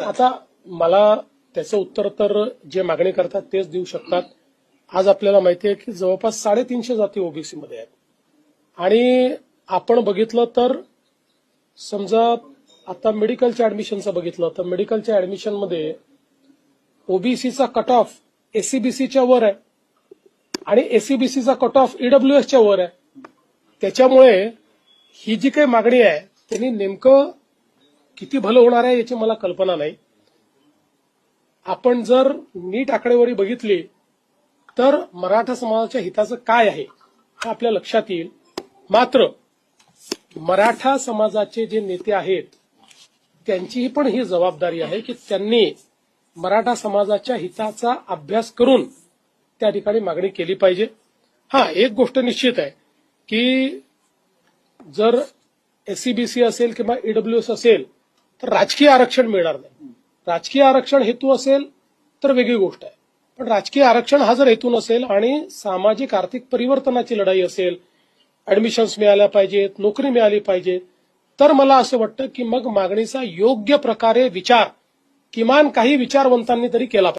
आता मला त्याचं उत्तर तर जे मागणी करतात तेच देऊ शकतात. आज आपल्याला माहिती आहे की जवळपास साडेतीनशे जाती ओबीसी मध्ये आहेत. आणि आपण बघितलं तर समजा आता मेडिकलच्या ऍडमिशनचं बघितलं तर मेडिकलच्या ऍडमिशनमध्ये ओबीसीचा कट ऑफ एसीबीसीच्या वर आहे. आणि एसीबीसीचा कट ऑफ ईडब्ल्यूएसच्या वर आहे. त्याच्यामुळे ही जी काही मागणी आहे त्यांनी नेमकं किती भलं होणार आहे याची मला कल्पना नाही. आपण जर नीट आकडेवारी बघितली तर मराठा समाजाच्या हिताचं काय आहे हे आपल्या लक्षात येईल. मात्र मराठा समाजाचे जे नेते आहेत त्यांचीही पण ही जबाबदारी आहे की त्यांनी मराठा समाजाच्या हिताचा अभ्यास करून त्या ठिकाणी मागणी केली पाहिजे. हा एक गोष्ट निश्चित आहे की जर एससीबीसी असेल किंवा ईडब्ल्यूएस असेल तर राजकीय आरक्षण मिळणार नाही. राजकीय आरक्षण हेतू असेल तर वेगळी गोष्ट आहे. पण राजकीय आरक्षण हा जर हेतू नसेल आणि सामाजिक आर्थिक परिवर्तनाची लढाई असेल ऍडमिशन्स मिळाल्या पाहिजेत नोकरी मिळाली पाहिजे तर मला असं वाटतं की मग मागणीचा योग्य प्रकारे विचार किमान काही विचारवंतांनी तरी केला पाहिजे